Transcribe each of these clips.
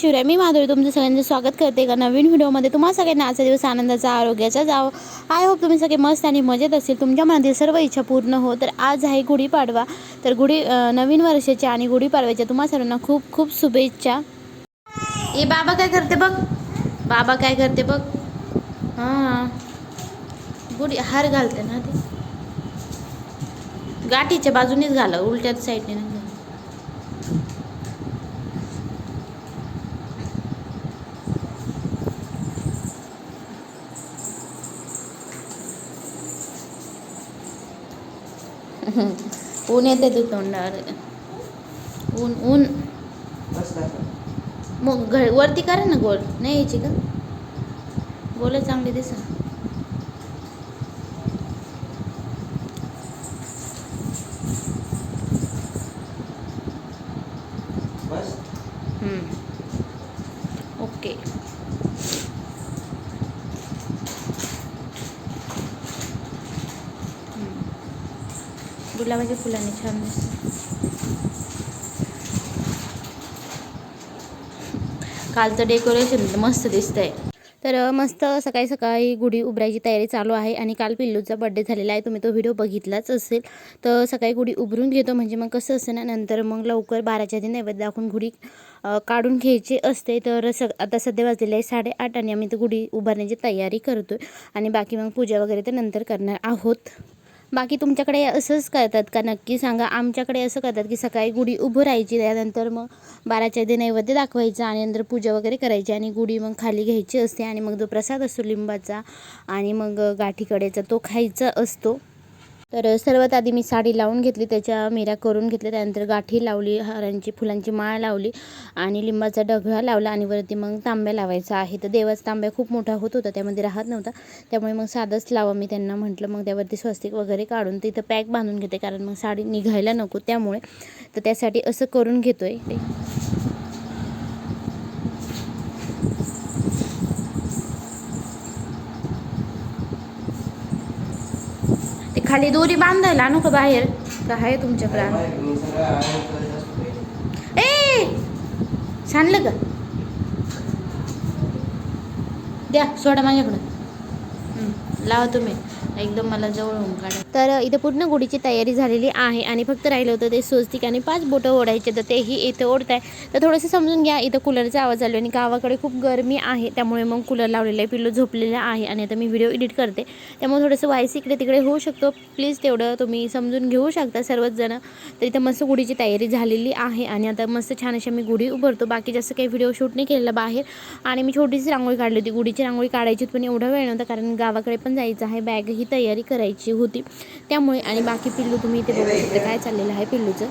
शिवराय मी माधुरी तुमचं सगळ्यांचं स्वागत करते का नवीन व्हिडिओमध्ये. तुम्हा सगळ्यांना आजचा दिवस आनंदाचा आरोग्याचा जावं. आय होप तुम्ही सगळे मस्त आणि मजेत असेल तुमच्या मनातील सर्व इच्छा पूर्ण हो. तर आज आहे गुढीपाडवा तर गुढी नवीन वर्षाच्या आणि गुढीपाडव्याच्या तुम्हा सर्वांना खूप खूप शुभेच्छा. ए बाबा काय करते बघ. बाबा काय करते बघ. हां. गुढी हार घालते ना ते. गाठीच्या बाजूनेच घाला उलट्याच साईडने नाही घाला. ऊन येते तू तोंडावर. ऊन ऊन. मग घ वरती करा ना गोल. नाही यायची का? गोल चांगली दिसा गुलाबाच्या फुलाने छान दिसत. कालचं डेकोरेशन मस्त दिसतंय. तर मस्त सकाळी सकाळी गुढी उभारायची तयारी चालू आहे आणि काल पिल्लूचा बड्डे झालेला आहे. तुम्ही तो व्हिडिओ बघितलाच असेल. तर सकाळी गुढी उभारून घेतो. म्हणजे मग कसं असतं ना नंतर मग लवकर बाराच्या आधी नैवेद्य दाखवून गुढी काढून घ्यायची असते. तर स आता सध्या वाजलेले आहे साडेआठ आणि आम्ही तर गुढी उभारण्याची तयारी करतो आणि बाकी मग पूजा वगैरे तर नंतर करणार आहोत. बाकी तुमच्याकडे असंच करतात का? नक्की सांगा. आमच्याकडे असं करतात की सकाळी गुढी उभं राहायची त्यानंतर मग बाराच्या आधी नैवेद्य दाखवायचा आणि नंतर पूजा वगैरे करायची आणि गुढी मग खाली घ्यायची असते आणि मग जो प्रसाद असतो लिंबाचा आणि मग गाठीकडेचा तो खायचा असतो. तर सर्वात आधी मी साडी लावून घेतली त्याच्या मिऱ्या करून घेतल्या त्यानंतर गाठी लावली हारांची फुलांची माळ लावली आणि लिंबाचा डगळा लावला आणि वरती मग तांब्या लावायचा आहे. तर देवाचा तांब्या खूप मोठा होत होता त्यामध्ये राहत नव्हता. त्यामुळे मग साधंच लावा मी त्यांना म्हटलं. मग त्यावरती स्वस्तिक वगैरे काढून तिथं पॅक बांधून घेते कारण मग साडी निघायला नको त्यामुळे. तर त्यासाठी असं करून घेतो आहे खाली दोरी बांधायला नको बाहेर. का आहे तुमच्याकडे. आणू? ए! सांडलं का? द्या सोडा माझ्याकडं लावा तुम्ही. एकदम मला जवळ होऊन काढा. तर इथे पूर्ण गुढीची तयारी झालेली आहे आणि फक्त राहिलं होतं ते स्वस्तिक आणि पाच बोटं ओढायचे तर तेही इथे ओढत आहे तर थोडंसं समजून घ्या इथं कूलरचा आवाज आलो आणि गावाकडे खूप गरमी आहे त्यामुळे मग कूलर लावलेला आहे पिल्लू झोपलेला आहे आणि आता मी व्हिडिओ एडिट करते. त्यामुळे थोडंसं व्हायस इकडे तिकडे होऊ शकतो. प्लीज तेवढं तुम्ही समजून घेऊ शकता सर्वच जण तर इथं मस्त गुढीची तयारी झालेली आहे आणि आता मस्त छान अशी मी गुढी उभारतो. बाकी जास्त काही व्हिडिओ शूट नाही केलेला बाहेर. आणि मी छोटीशी रांगोळी काढली होती. गुढीची रांगोळी काढायची पण एवढा वेळ नव्हता कारण गावाकडे पण जायचं आहे. बॅग ही तयारी करायची होती. त्यामुळे आणि बाकी पिल्लू तुम्ही इथे बघू शकता. काय चाललेलं आहे पिल्लूचं?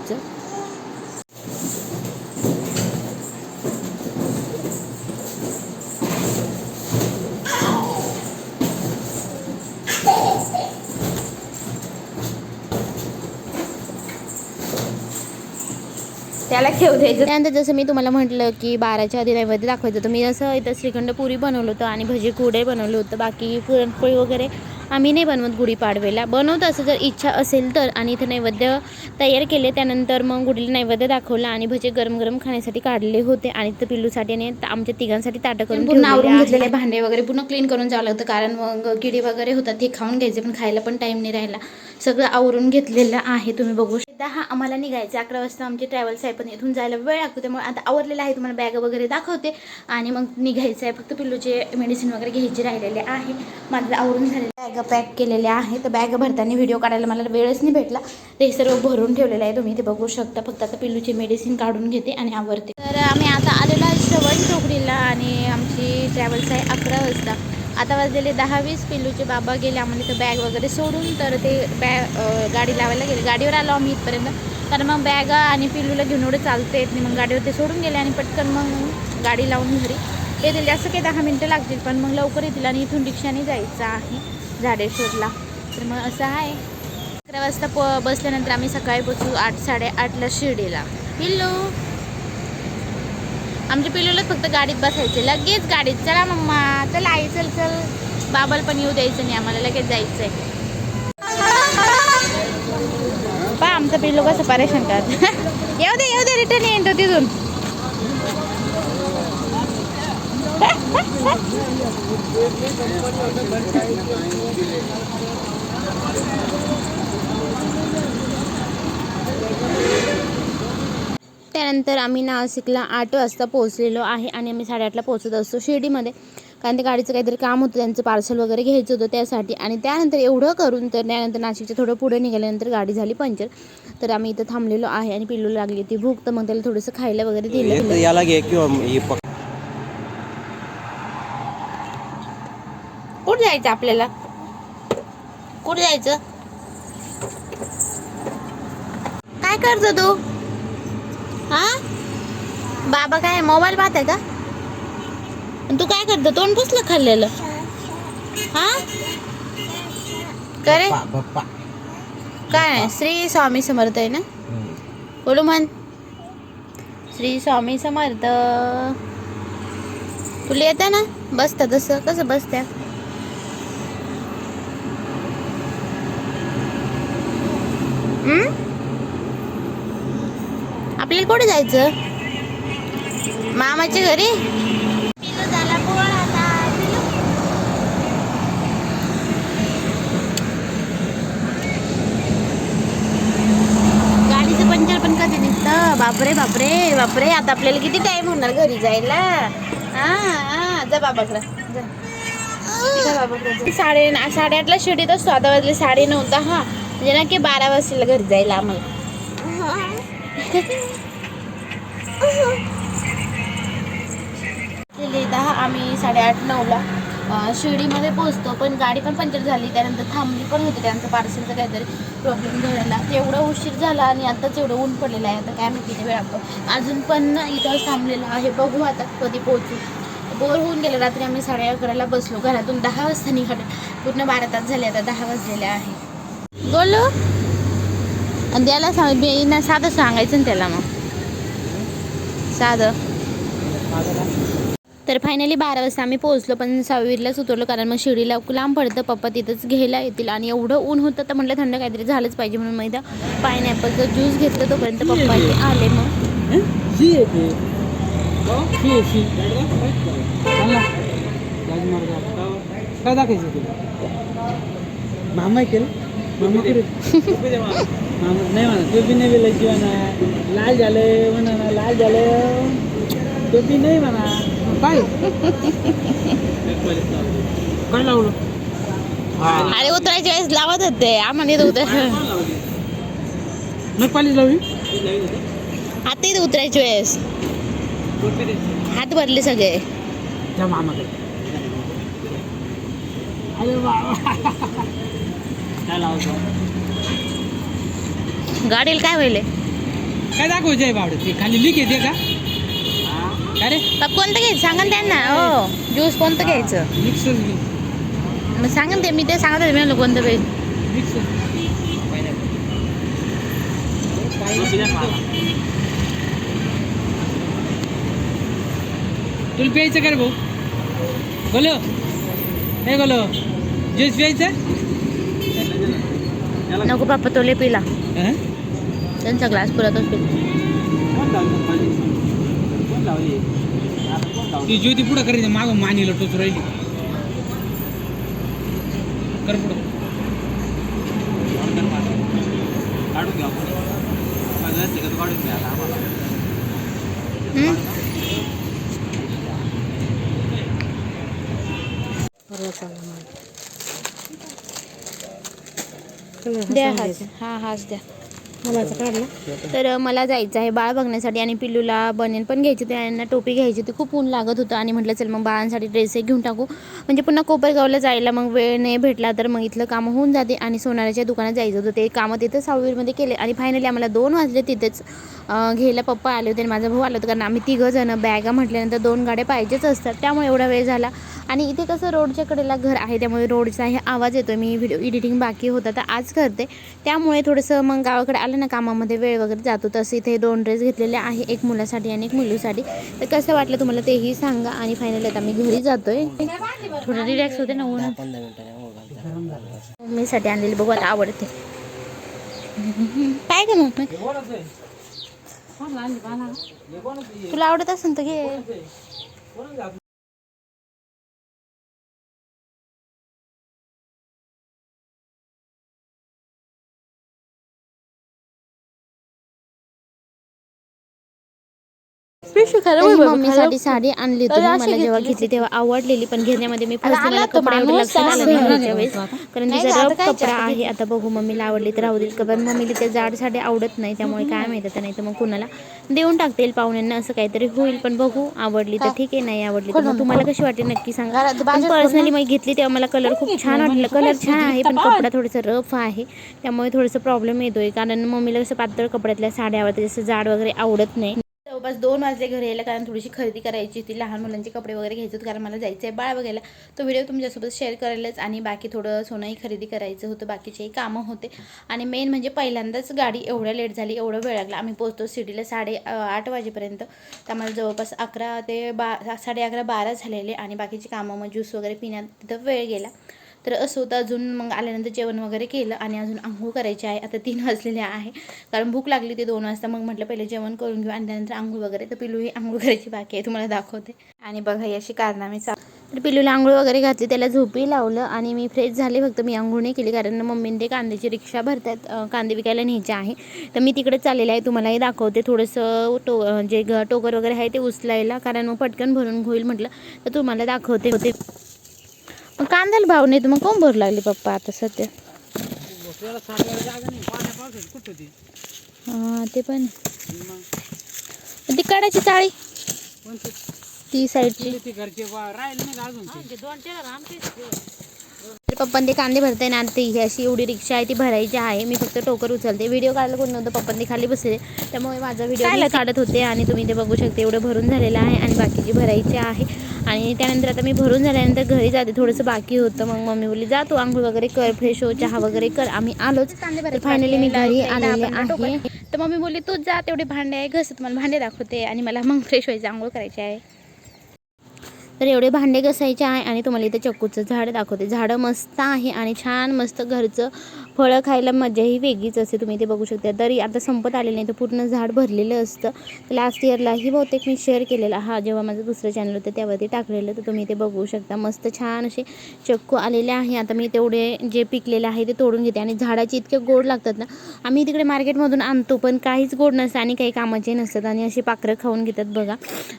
त्याला खेळ द्यायचं. त्यानंतर जसं मी तुम्हाला म्हटलं की बाराच्या आधी नैवेद्य दाखवायचं तर मी असं इथं श्रीखंड पुरी बनवलं होतं आणि भजी कुडे बनवलं होतं बाकी पुरणपोळी वगैरे आम्ही नाही बनवत गुढीपाडवेला बनवतं असं जर इच्छा असेल तर आणि इथं नैवेद्य तयार केले त्यानंतर मग गुढीला नैवेद्य दाखवलं आणि भजे गरम गरम खाण्यासाठी काढले होते आणि तर पिल्लूसाठी आणि आमच्या तिघांसाठी ताटं करून पूर्ण आवरून घेतलेले भांडे वगैरे पूर्ण क्लीन करून जावं लागतं कारण मग किडी वगैरे होतात ते खाऊन घ्यायचे पण खायला पण टाईम नाही राहिला. सगळं आवरून घेतलेलं आहे तुम्ही बघू शकता. हा आम्हाला निघायचं अकरा वाजता आमची ट्रॅव्हल्स आहे पण इथून जायला वेळ लागतो त्यामुळे आता आवरलेलं आहे तुम्हाला बॅग वगैरे दाखवते. आणि मग निघायचं आहे फक्त पिल्लूचे मेडिसिन वगैरे घ्यायचे राहिलेले आहे. माझं आवरून झालेलं बॅग पॅक केलेले आहे तर बॅग भरताना व्हिडिओ काढायला मला वेळच नाही भेटला. ते सर्व भरून ठेवलेलं आहे तुम्ही ते बघू शकता. फक्त आता पिल्लूची मेडिसिन काढून घेते आणि आवरते. तर आम्ही आता आलेलो आहे श्रवण चौकडीला आणि आमची ट्रॅव्हल्स आहे अकरा वाजता. आता वाजलेले दहा वीस. पिल्लूचे बाबा गेले आम्हाला तर बॅग वगैरे सोडून तर ते बॅग गाडी लावायला गेले. गाडीवर आलो आम्ही इथपर्यंत. कारण मग बॅग आणि पिल्लूला घेऊन एवढं चालतं येत नाही. मग गाडीवर ते सोडून गेले आणि पटकन मग गाडी लावून घरी. येतील जास्त काही दहा मिनटं लागतील पण मग लवकर येतील आणि इथून रिक्षाने जायचं आहे झाडेश्वरला. तर मग असं आहे. अकरा वाजता प बसल्यानंतर आम्ही सकाळी पोचू आठ साडेआठला शिर्डीला. पिल्लू! आमच्या पिलूलाच फक्त गाडीत बसायचे. लगेच गाडीत चला मम्मा चल आई चल चल. बाबाला पण येऊ द्यायचं नाही आम्हाला लगेच जायचं आहे पा आमचं पिल्लू कसं परेशान करत. येऊ दे येऊ दे रिटर्न येईन तो तिथून. त्यानंतर आम्ही नाशिकला आठ वाजता पोहोचलेलो आहे आणि आम्ही साडेआठला पोहोचत असतो शिर्डीमध्ये. कारण ते गाडीचं काहीतरी काम होतं त्यांचं पार्सल वगैरे घ्यायचं होतं त्यासाठी. आणि त्यानंतर एवढं करून तर त्यानंतर नाशिकच्या थोडं पुढे निघाल्यानंतर गाडी झाली पंक्चर तर आम्ही इथं थांबलेलो आहे आणि पिल्लू लागली ती भूक तर मग त्याला थोडंसं खायला वगैरे दिलं. याला घे किंवा कुठं जायचं आपल्याला? कुठं जायचं? काय करतो तू? हा? बाबा काय मोबाईल पाहताय का? आणि तू काय करतो तोंड पुसलं खाल्लेलं? हा? करे. काय श्री स्वामी समर्थ आहे ना? बोलू म्हण. श्री स्वामी समर्थ. तुला येतं ना? बसता तसं. कसं बसत्या? हम्म? आपल्याला कुठे जायचं? मामाच्या घरी? गाडीचं पंचर पण कधी निघतं? बापरे बापरे बापरे. आता आपल्याला किती टाइम होणार घरी जायला? हा हा. जा बाबाकडं. जा. साडे साडेआठला शिडीत असतो आता वाजले साडे नऊ दहा म्हणजे ना की बारा वाजता घरी जायला आम्हाला. गेले दहा आम्ही साडेआठ नऊला शिर्डीमध्ये पोहोचतो पण गाडी पण पंक्चर झाली त्यानंतर थांबली पण होती त्यांचं पार्सलचं काहीतरी प्रॉब्लेम झालेला. तेवढं उशीर झाला आणि आताच एवढं ऊन पडलेलं आहे आता काय माहिती वेळ आपण. अजून पण इथं थांबलेलं आहे बघू आता कधी पोहोचू. बोर होऊन गेलं रात्री आम्ही साडे अकराला बसलो घरातून दहा वाजता निघाले. पूर्ण बारा तास झाले आता दहा वाजलेले आहे. बोलो? आणि त्याला सांग मी ना साधं सांगायचं ना त्याला मग. साधं. तर फायनली बारा वाजता आम्ही पोहोचलो पण सहावीलाच उतरलो कारण मग शिर्डीला लांब पडतं. पप्पा तिथंच घ्यायला येतील. आणि एवढं ऊन होतं तर म्हटलं थंड काहीतरी झालंच पाहिजे म्हणून मग इथं पायनॅपलचं ज्यूस घेतलं तोपर्यंत पप्पा आले मग. काय दाखायचं नाही म्हणा तो बी नाही बोलायची म्हणा. लाल झालं म्हणा ना लाल झालं. तो बी नाही म्हणा. काय काय लावलं? अरे उतरायच्या वेळेस लावत होते. आम्हाला इथं उतर मग पाली लावली. आता इथं उतरायच्या वेळेस. हात भरले सगळे. त्या मामाकडे. अरे बाबा काय लावतो गाडीला काय व्हायले काय दाखवायचं आहे बावडे ते खाली लीक येते का? काय रे? बाप कोणतं घ्यायचं? सांगा ना त्यांना. हो ज्यूस कोणतं घ्यायचं? मिक्सर मग सांगा ना ते मी ते सांगत होते मी म्हणलं कोणतं पाहिजे मिक्सर तुला प्यायचं का रे भाऊ? बोलो. हे बोलो. ज्यूस प्यायचं? नको बाप्पा तोले पिला. हं? त्यांचा ग्लास पुरतच पिला ती ज्योती पुढं करायची माग मानीला टोच राहिली. कर पुढं. काढून घ्या काढून घ्या आम्हाला? द्या हाच. हा हाच द्या. तर मला जायचं आहे बाळ बघण्यासाठी आणि पिल्लूला बनेन पण घ्यायची होती यांना टोपी घ्यायची होती. खूप ऊन लागत होतं आणि म्हटलं चल मग बाळांसाठी ड्रेस घेऊन टाकू. म्हणजे पुन्हा कोपरगावला जायला मग वेळ नाही भेटला तर मग इथलं कामं होऊन जाते आणि सोनाराच्या दुकानात जायचं होतं. ते कामं तिथं साववीरमध्ये केले आणि फायनली आम्हाला दोन वाजले तिथेच घ्यायला पप्पा आले होते आणि माझा भाऊ आला होता. कारण आम्ही तिघं जण बॅगा म्हटल्यानंतर दोन गाड्या पाहिजेच असतात. त्यामुळे एवढा वेळ झाला. आणि इथे कसं रोडच्या कडेला घर आहे त्यामुळे रोडचा हे आवाज येतो मी व्हिडिओ एडिटिंग बाकी होता तर आज करते. त्यामुळे थोडंसं मग गावाकडे आले ना कामामध्ये वेळ वगैरे जातो तसं इथे दोन ड्रेस घेतलेले आहे एक मुलासाठी आणि एक मुलीसाठी. तर कसं वाटलं तुम्हाला तेही सांगा आणि फायनली आता मी घरी जातोय. थोडं रिलॅक्स होते ना ऊन. मम्मीसाठी आणलेली बघू आता आवडते. काय का मग तुला आवडत असेल तर घे. तर ही मम्मीसाठी साडी आणली होती मी. मला जेव्हा घेतली तेव्हा आवडलेली पण घेण्यामध्ये मी फर्स्ट मला कपडा एवढं नाही घ्यायच्या वेळेस कारण तिचा रफ कपडा आहे आता बघू मम्मीला आवडली तर राहू देईल. का पण मम्मीला ते जाड साडी आवडत नाही त्यामुळे काय माहिती आता नाही तर मग कुणाला देऊन टाकतील पाहुण्यांना असं काहीतरी होईल. पण बघू आवडली तर ठीक आहे नाही आवडली तर मग तुम्हाला कशी वाटते नक्की सांगा. पण पर्सनली मग घेतली तेव्हा मला कलर खूप छान वाटलं. कलर छान आहे पण कपडा थोडासा रफ आहे. त्यामुळे थोडंसं प्रॉब्लेम येतोय. कारण मम्मीला कसं पातळ कपड्यातल्या साड्या आवडतात जसं जाड वगैरे आवडत नाही. जवळपास दोन वाजले घरी यायला कारण थोडीशी खरेदी करायची होती. लहान मुलांचे कपडे वगैरे घ्यायचे होते कारण मला जायचं आहे बाळ बघायला. तो व्हिडिओ तुमच्यासोबत शेअर करायलाच आणि बाकी थोडं सोनंही खरेदी करायचं होतं. बाकीचेही कामं होते. आणि मेन म्हणजे पहिल्यांदाच गाडी एवढ्या लेट झाली एवढं वेळ लागला. आम्ही पोहोचतो सिटीला साडे आठ वाजेपर्यंत. तर आम्हाला जवळपास अकरा ते बा साडे अकरा बारा झालेले आणि बाकीची कामं मग ज्यूस वगैरे पिण्यात तिथं वेळ गेला. तर असं होतं. अजून मग आल्यानंतर जेवण वगैरे केलं आणि अजून आंघोळ करायची आहे. आता तीन वाजलेले आहे. कारण भूक लागली ते दोन वाजता. मग म्हटलं पहिले जेवण करून घेऊ. आणि त्यानंतर आंघोळ वगैरे. तर पिलू ही आंघोळ करायची बाकी आहे. तुम्हाला दाखवते. आणि बघा ही अशी कारनामे चा तर पिलूला आंघोळ वगैरे घातली. त्याला झोपी लावलं आणि मी फ्रेश झाले. फक्त मी आंघोळ नाही केली. कारण मम्मीने ते कांद्याची रिक्षा भरतात कांदे विकायला न्यायचे आहे. तर मी तिकडे चाललेले आहे. तुम्हालाही दाखवते. थोडंसं टो जे टोकर वगैरे आहे ते उचलायला. कारण मग पटकन भरून होईल म्हटलं. तर तुम्हाला दाखवते. होते कांद्याला भाव नाही तर मग कोण भरू लागले पप्पा आता सध्या? हां ते पण ती काढायची चाळी? ती साईडची. अजून ते? तर पप्पान ते कांदे भरताय ना ते ही अशी एवढी रिक्षा आहे ती भरायची आहे. मी फक्त टोकर उचलते. व्हिडिओ काढायला कोण नव्हतं पप्पांनी खाली बसले. त्यामुळे माझा व्हिडिओ काढत होते आणि तुम्ही ते बघू शकते एवढं भरून झालेलं आहे आणि बाकीची भरायची आहे. आणि त्यानंतर आता मी भरून झाल्यानंतर घरी जाते. थोडंसं बाकी होतं. मग मम्मी बोलली जा तू आंघोळ वगैरे कर फ्रेश हो चहा वगैरे कर. आम्ही आलोच. फायनली मी घरी आलेले आहे. तर मम्मी बोलली तू जा तेवढे भांडे आहे. घस तुम्हाला भांडे दाखवते आणि मला मग फ्रेश व्हायचं आंघोळ करायची आहे. तर एवढे भांडे घसायचे आहे आणि तुम्हाला इथं चक्कूचं झाड दाखवते. झाडं मस्त आहे आणि छान मस्त घरचं फळं खायला मजाही वेगळीच असते तुम्ही ते बघू शकता. तरी आता संपत आलेलं नाही तर पूर्ण झाड भरलेलं असतं. तर लास्ट इयरलाही बहुतेक मी शेअर केलेला. हा जेव्हा माझं दुसरं चॅनल होतं त्यावरती टाकलेलं तर तुम्ही ते बघू शकता. मस्त छान असे चक्कू आलेले आहे. आता मी तेवढे जे पिकलेलं आहे ते तोडून घेते. आणि झाडाचे इतके गोड लागतात ना आम्ही तिकडे मार्केटमधून आणतो पण काहीच गोड नसतं आणि काही कामाचे नसतात. आणि असे पाखरं खाऊन घेतात बघा.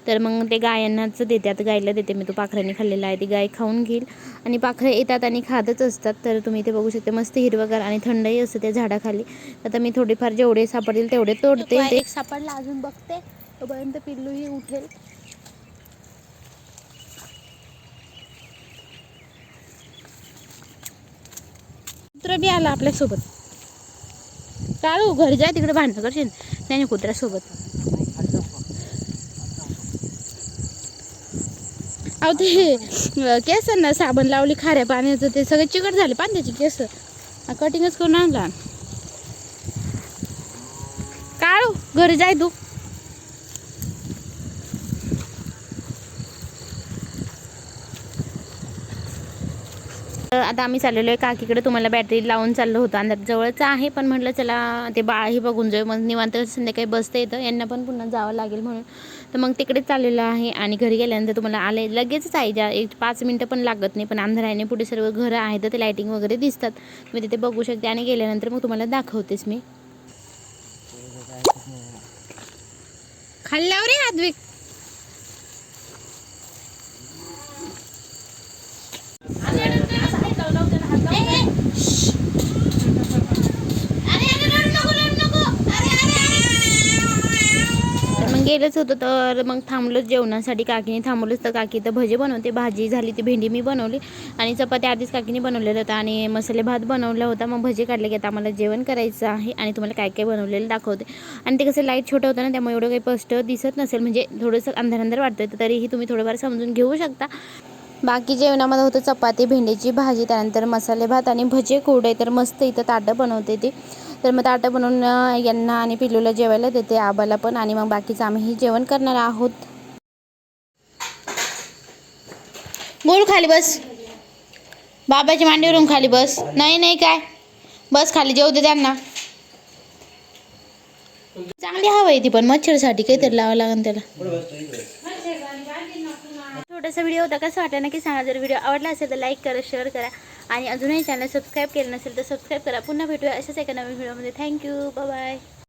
तर मग ते गायांनाच देतात गायला देते मी. तो पाखरांनी खाल्लेला आहे ती गाय खाऊन घेईल. आणि पाखरं येतात आणि खातच असतात. तर तुम्ही ते बघू शकता. मस्त हिरवगार आणि थंडही असते त्या झाडाखाली. आता मी थोडीफार जेवढे सापडतील तेवढे तोडते. एक सापडला अजून बघते. तोपर्यंत पिल्लूही उठेल. कुत्रा बी आला आपल्यासोबत. चालू घर जाय तिकडे भांडण करशील. त्याने कुत्र्यासोबत. अहो ते केसांना साबण लावली खाऱ्या पाण्याचं ते सगळे चिकट झाले. पाण्याचे केस. कटिंगच करून आणला. काळू घरी जाय तू. तर आता आम्ही चाललेलो आहे काकीकडे तुम्हाला बॅटरी लावून चाललो होतो. अंदाज जवळच आहे पण म्हटलं चला ते बाळही बघून जाऊ. मग निवांत संध्याकाळी बसता येतं. यांना पण पुन्हा जावं लागेल म्हणून. तर मग तिकडे चाललेलं आहे आणि घरी गेल्यानंतर तुम्हाला आले लगेचच आहे ज्या एक पाच मिनटं पण लागत नाही पण अंधाराने पुढे सर्व घरं आहेत तर ते लाईटिंग वगैरे दिसतात. मी तिथे बघू शकते आणि गेल्यानंतर मग तुम्हाला दाखवतेच मी. खाल्ल्यावर रे आद्विक तर गेलंच होतं तर मग थांबलोच जेवणासाठी. काकीने थांबलोच तर काकी तर भजे बनवते. भाजी झाली ती भेंडी मी बनवली. आणि चपात्या आधीच काकीने बनवलेलं होतं. आणि मसाले भात बनवला होता. मग भजे काढले की आता आम्हाला जेवण करायचं आहे. आणि तुम्हाला काय काय बनवलेलं दाखवते. आणि ते कसं लाइट छोटं होतं ना त्यामुळे एवढं काही स्पष्ट दिसत नसेल. म्हणजे थोडंसं अंधार अंधार वाटतं तर तरीही तुम्ही थोडंफार समजून घेऊ शकता. बाकी जेवणामध्ये होतं चपाती भेंडीची भाजी त्यानंतर मसाले भात आणि भजे कुरडे तर मस्त इथं ताटं बनवते ते. तर मग ताटं बनवून यांना आणि पिल्लूला जेवायला देते आबाला पण. आणि मग बाकीचं आम्हीही जेवण करणार आहोत. बोल खाली बस. बाबाच्या मांडीवरून खाली बस. नाही नाही काय? बस खाली जेवू दे त्यांना. चांगली हवा आहे ती पण मच्छरसाठी काहीतरी लावावं लागेल त्याला. छोटासा व्हिडिओ होता कसा वाटला नक्की सांगा. जर व्हिडिओ आवडला असेल तर लाईक करा शेअर करा. आणि अजूनही चॅनल सबस्क्राईब केलं नसेल तर सबस्क्राईब करा. पुन्हा भेटूया अशाच एका नवीन व्हिडिओमध्ये. Thank you bye